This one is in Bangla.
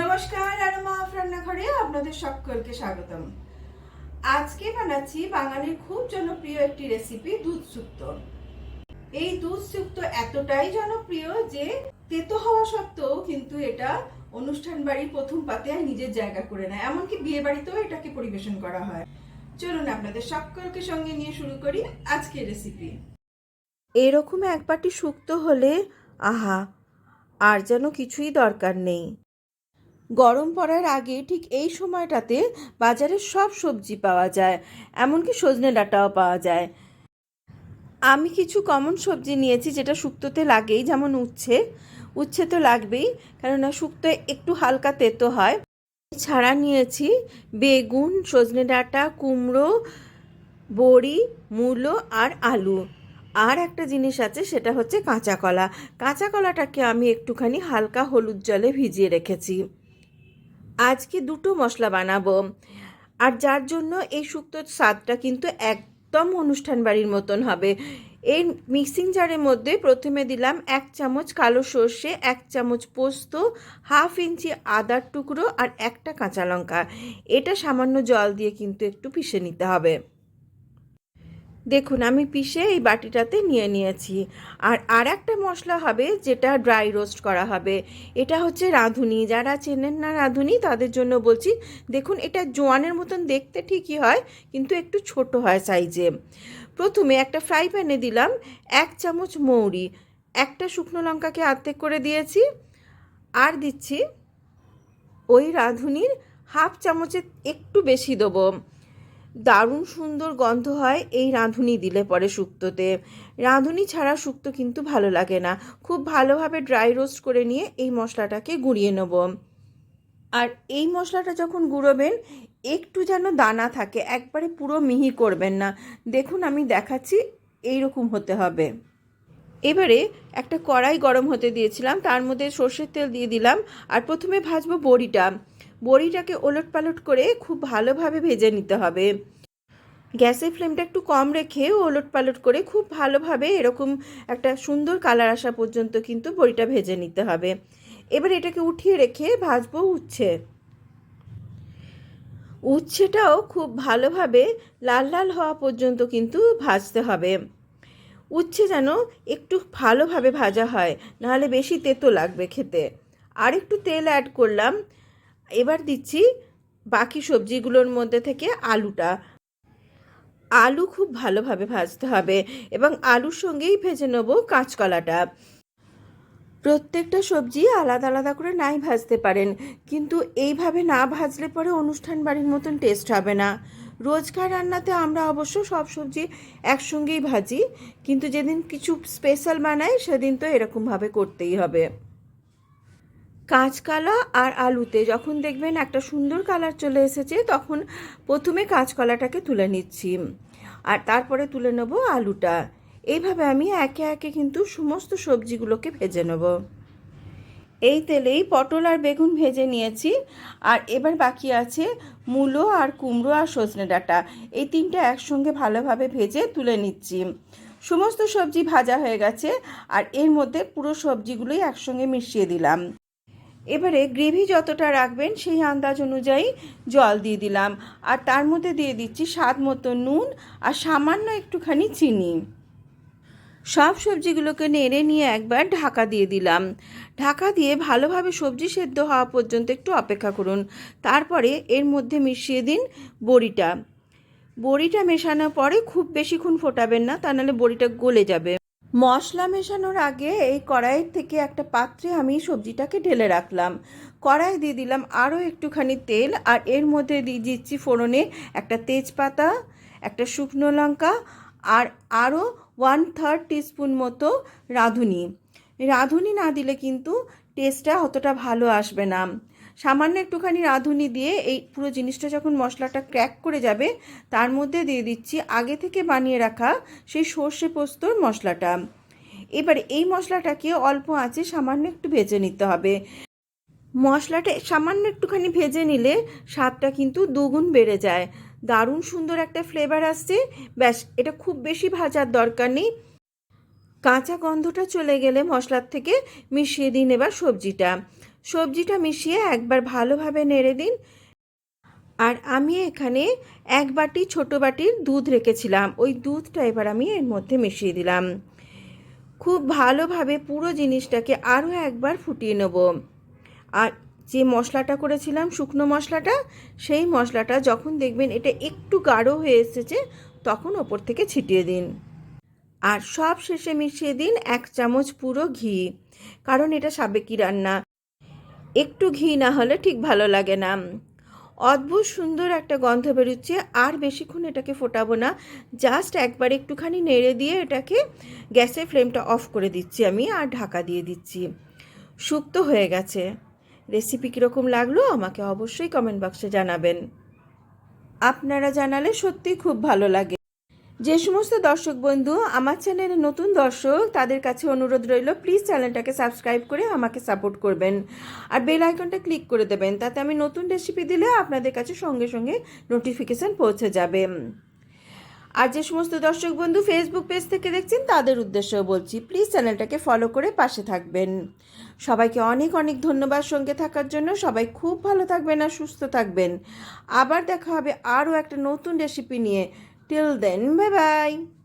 নমস্কার, আর আরমা রান্নাঘরে আপনাদের সকলকে স্বাগতম। আজকে বানাচ্ছি বাঙালির খুব জনপ্রিয় একটি রেসিপি দুধ সুক্ত এই দুধ সুক্ত এতটাই জনপ্রিয় যে তেতো হওয়া সত্ত্বেও কিন্তু এটা অনুষ্ঠান বাড়ির প্রথম পাতে আর নিজের জায়গা করে নেয়। এমনকি বিয়ে বাড়িতেও এটাকে পরিবেশন করা হয়। চলুন আপনাদের সকলকে সঙ্গে নিয়ে শুরু করি আজকের রেসিপি এরকম এক বাটি শুক্তো হলে, আহা, আর যেন কিছুই দরকার নেই। গরম পড়ার আগে ঠিক এই সময়টাতে বাজারে সব সবজি পাওয়া যায়, এমনকি সজনে ডাঁটাও পাওয়া যায়। আমি কিছু কমন সবজি নিয়েছি যেটা শুক্তোতে লাগেই, যেমন উচ্ছে। উচ্ছে তো লাগবেই, কেননা শুক্তো একটু হালকা তেতো হয়। ছাড়া নিয়েছি বেগুন, সজনে ডাঁটা, কুমড়ো, বড়ি, মূলো আর আলু। আর একটা জিনিস আছে, সেটা হচ্ছে কাঁচা কলা। কাঁচা কলাটাকে আমি একটুখানি হালকা হলুদ জলে ভিজিয়ে রেখেছি। আজকে দুটো মশলা বানাবো। আর যার জন্য এই শুক্তোর স্বাদটা কিন্তু একদম অনুষ্ঠান বাড়ির মতন হবে। এই মিক্সিং জারের মধ্যে প্রথমে দিলাম এক চামচ কালো সর্ষে, এক চামচ পোস্ত, হাফ ইঞ্চি আদার টুকরো আর একটা কাঁচা লঙ্কা। এটা সামান্য জল দিয়ে কিন্তু একটু পিষে নিতে হবে। দেখুন, আমি পিষে এই বাটিটাতে নিয়ে নিয়েছি। আর আর একটা মশলা হবে যেটা ড্রাই রোস্ট করা হবে। এটা হচ্ছে রাঁধুনি। যারা চেনেন না রাঁধুনি, তাদের জন্য বলছি, দেখুন, এটা জোয়ানের মতন দেখতে ঠিকই হয়, কিন্তু একটু ছোট হয় সাইজে। প্রথমে একটা ফ্রাই প্যানে দিলাম এক চামচ মৌরি। একটা শুকনো লঙ্কাকে আর্ধেক করে দিয়েছি। আর দিচ্ছি ওই রাঁধুনির হাফ চামচের একটু বেশি দেবো। দারুণ সুন্দর গন্ধ হয়, এই রাঁধুনি দিলে পরে শুক্তোতে। রাঁধুনি ছাড়া শুক্তো কিন্তু ভালো লাগে না। খুব ভালোভাবে ড্রাই রোস্ট করে নিয়ে এই মশলাটাকে গুঁড়িয়ে নেব। আর এই মশলাটা যখন গুঁড়োবেন, একটু যেন দানা থাকে, একবারে পুরো মিহি করবেন না। দেখুন, আমি দেখাচ্ছি এই রকম হতে হবে। এবারে একটা কড়াই গরম হতে দিয়েছিলাম, তার মধ্যে সর্ষের তেল দিয়ে দিলাম, আর প্রথমে ভাজবো বড়িটা। বড়িটাকে ওলট পালট করে খুব ভালোভাবে ভেজে নিতে হবে। গ্যাসের ফ্লেমটা একটু কম রেখে ওলট পালট করে খুব ভালোভাবে এরকম একটা সুন্দর কালার আসা পর্যন্ত কিন্তু বড়িটা ভেজে নিতে হবে। এবার এটাকে উঠিয়ে রেখে ভাজবো উচ্ছে। উচ্ছেটাও খুব ভালোভাবে লাল লাল হওয়া পর্যন্ত কিন্তু ভাজতে হবে। উচ্ছে যেন একটু ভালোভাবে ভাজা হয়, নাহলে বেশি তেতো লাগবে খেতে। আর একটু তেল অ্যাড করলাম এবার দিচ্ছি বাকি সবজিগুলোর মধ্যে থেকে আলুটা। আলু খুব ভালোভাবে ভাজতে হবে এবং আলুর সঙ্গেই ভেজে নেব কাঁচকলাটা। প্রত্যেকটা সবজি আলাদা আলাদা করে নাই ভাজতে পারেন, কিন্তু এইভাবে না ভাজলে পরে অনুষ্ঠান বাড়ির মতন টেস্ট হবে না। রোজকার রান্নাতে আমরা অবশ্য সব সবজি একসঙ্গেই ভাজি, কিন্তু যেদিন কিছু স্পেশাল বানাই সেদিন তো এরকমভাবে করতেই হবে। কাঁচকলা আর আলুতে। যখন দেখবেন একটা সুন্দর কালার চলে এসেছে, তখন প্রথমে কাঁচকলাটাকে তুলে নিচ্ছি আর তারপরে তুলে নেব আলুটা। এইভাবে আমি একে একে কিন্তু সমস্ত সবজিগুলোকে ভেজে নেব। এই তেলেই পটল আর বেগুন ভেজে নিয়েছি আর এবার বাকি আছে মূলো আর কুমড়ো আর সজনে ডাঁটা। এই তিনটে একসঙ্গে ভালোভাবে ভেজে তুলে নিচ্ছি। সমস্ত সবজি ভাজা হয়ে গেছে আর এর মধ্যে পুরো সবজিগুলোই একসঙ্গে মিশিয়ে দিলাম। এবারে গ্রেভি যতটা রাখবেন সেই আন্দাজ অনুযায়ী জল দিয়ে দিলাম। আর তার মধ্যে দিয়ে দিচ্ছি স্বাদ মতো নুন আর সামান্য একটুখানি চিনি। সব সবজিগুলোকে নেড়ে নিয়ে একবার ঢাকা দিয়ে দিলাম। ঢাকা দিয়ে ভালোভাবে সবজি সেদ্ধ হওয়া পর্যন্ত একটু অপেক্ষা করুন। তারপরে এর মধ্যে মিশিয়ে দিন বড়িটা। বড়িটা মেশানোর পরে খুব বেশিক্ষণ ফোটাবেন না, তা নাহলে বড়িটা গলে যাবে। মশলা মেশানোর আগে এই কড়াইয়ের থেকে একটা পাত্রে আমি সবজিটাকে ঢেলে রাখলাম। কড়াই দিয়ে দিলাম আরও একটুখানি তেল আর এর মধ্যে দিয়ে দিচ্ছি ফোড়নে একটা তেজপাতা, একটা শুকনো লঙ্কা আর আরও ওয়ান থার্ড টিস্পুন মতো রাঁধুনি। রাঁধুনি না দিলে কিন্তু টেস্টটা অতটা ভালো আসবে না। সামান্য একটুখানি রাঁধুনি দিয়ে এই পুরো জিনিসটা যখন মশলাটা ক্র্যাক করে যাবে, তার মধ্যে দিয়ে দিচ্ছি আগে থেকে বানিয়ে রাখা সেই সর্ষে পোস্তর মশলাটা। এবার এই মশলাটাকে অল্প আঁচে সামান্য একটু ভেজে নিতে হবে। মশলাটা সামান্য একটুখানি ভেজে নিলে স্বাদটা কিন্তু দুগুণ বেড়ে যায়। দারুণ সুন্দর একটা ফ্লেভার আসছে। ব্যাস, এটা খুব বেশি ভাজার দরকার নেই। কাঁচা গন্ধটা চলে গেলে মশলার থেকে মিশিয়ে দিন এবার সবজিটা। সবজিটা মিশিয়ে একবার ভালোভাবে নেড়ে দিন। আর আমি এখানে এক বাটি ছোটো বাটির দুধ রেখেছিলাম। ওই দুধটা এবার আমি এর মধ্যে মিশিয়ে দিলাম। খুব ভালোভাবে পুরো জিনিসটাকে আরও একবার ফুটিয়ে নেব। আর যে মশলাটা করেছিলাম, শুকনো মশলাটা, সেই মশলাটা যখন দেখবেন এটা একটু গাঢ় হয়ে এসেছে, তখন ওপর থেকে ছিটিয়ে দিন। আর সব শেষে মিশিয়ে দিন এক চামচ পুরো ঘি। কারণ এটা সাবেকি রান্না। একটু ঘি না হলে ঠিক ভালো লাগে না। অদ্ভুত সুন্দর একটা গন্ধ বেরোচ্ছে, আর বেশিক্ষণ এটাকে ফোটাবো না। জাস্ট একবার একটুখানি নেড়ে দিয়ে এটাকে গ্যাসের ফ্লেমটা অফ করে দিচ্ছি আমি আর ঢাকা দিয়ে দিচ্ছি। শুক্তো হয়ে গেছে। রেসিপি কীরকম লাগল আমাকে অবশ্যই কমেন্ট বক্সে জানাবেন। আপনারা জানালে সত্যিই খুব ভালো লাগে। যে সমস্ত দর্শক বন্ধু, আমার চ্যানেলে নতুন দর্শক, তাদের কাছে অনুরোধ রইল প্লিজ চ্যানেলটাকে সাবস্ক্রাইব করে আমাকে সাপোর্ট করবেন। আর বেল আইকনটা ক্লিক করে দেবেন, তাতে আমি নতুন রেসিপি দিলে আপনাদের কাছে সঙ্গে সঙ্গে নোটিফিকেশান পৌঁছে যাবে। আর যে সমস্ত দর্শক বন্ধু ফেসবুক পেজ থেকে দেখছেন, তাদের উদ্দেশ্যেও বলছি প্লিজ চ্যানেলটাকে ফলো করে পাশে থাকবেন। সবাইকে অনেক অনেক ধন্যবাদ সঙ্গে থাকার জন্য। সবাই খুব ভালো থাকবেন আর সুস্থ থাকবেন। আবার দেখা হবে আরও একটা নতুন রেসিপি নিয়ে। Till then, bye bye.